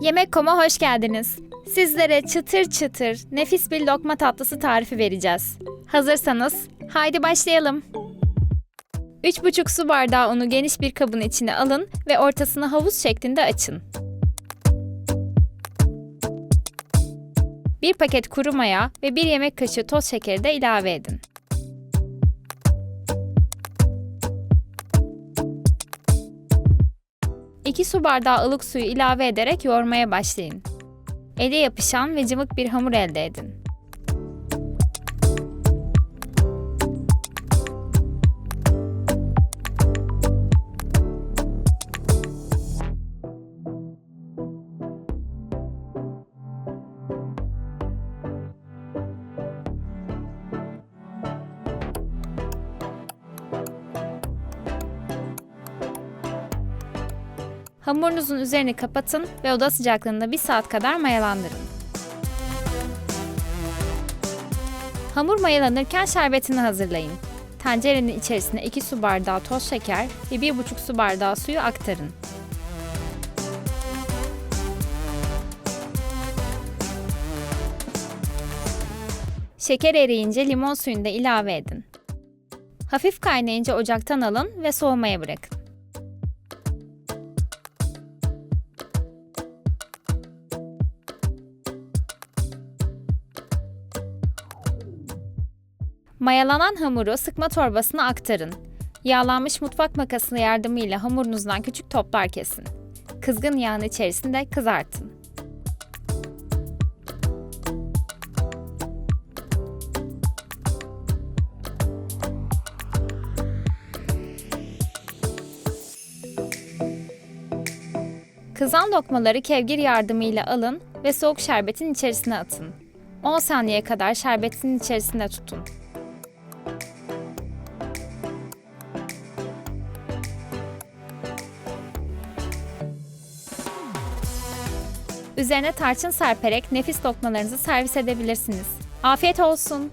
Yemek.com'a hoş geldiniz. Sizlere çıtır çıtır, nefis bir lokma tatlısı tarifi vereceğiz. Hazırsanız, haydi başlayalım. 3,5 su bardağı unu geniş bir kabın içine alın ve ortasını havuz şeklinde açın. 1 paket kuru maya ve 1 yemek kaşığı toz şekeri de ilave edin. İki su bardağı ılık suyu ilave ederek yoğurmaya başlayın. Ele yapışan ve cıvık bir hamur elde edin. Hamurunuzun üzerini kapatın ve oda sıcaklığında 1 saat kadar mayalandırın. Hamur mayalanırken şerbetini hazırlayın. Tencerenin içerisine 2 su bardağı toz şeker ve 1,5 su bardağı suyu aktarın. Şeker eriyince limon suyunu da ilave edin. Hafif kaynayınca ocaktan alın ve soğumaya bırakın. Mayalanan hamuru sıkma torbasına aktarın. Yağlanmış mutfak makası yardımıyla hamurunuzdan küçük toplar kesin. Kızgın yağın içerisinde kızartın. Kızan lokmaları kevgir yardımıyla alın ve soğuk şerbetin içerisine atın. 10 saniye kadar şerbetin içerisinde tutun. Üzerine tarçın serperek nefis lokmalarınızı servis edebilirsiniz. Afiyet olsun.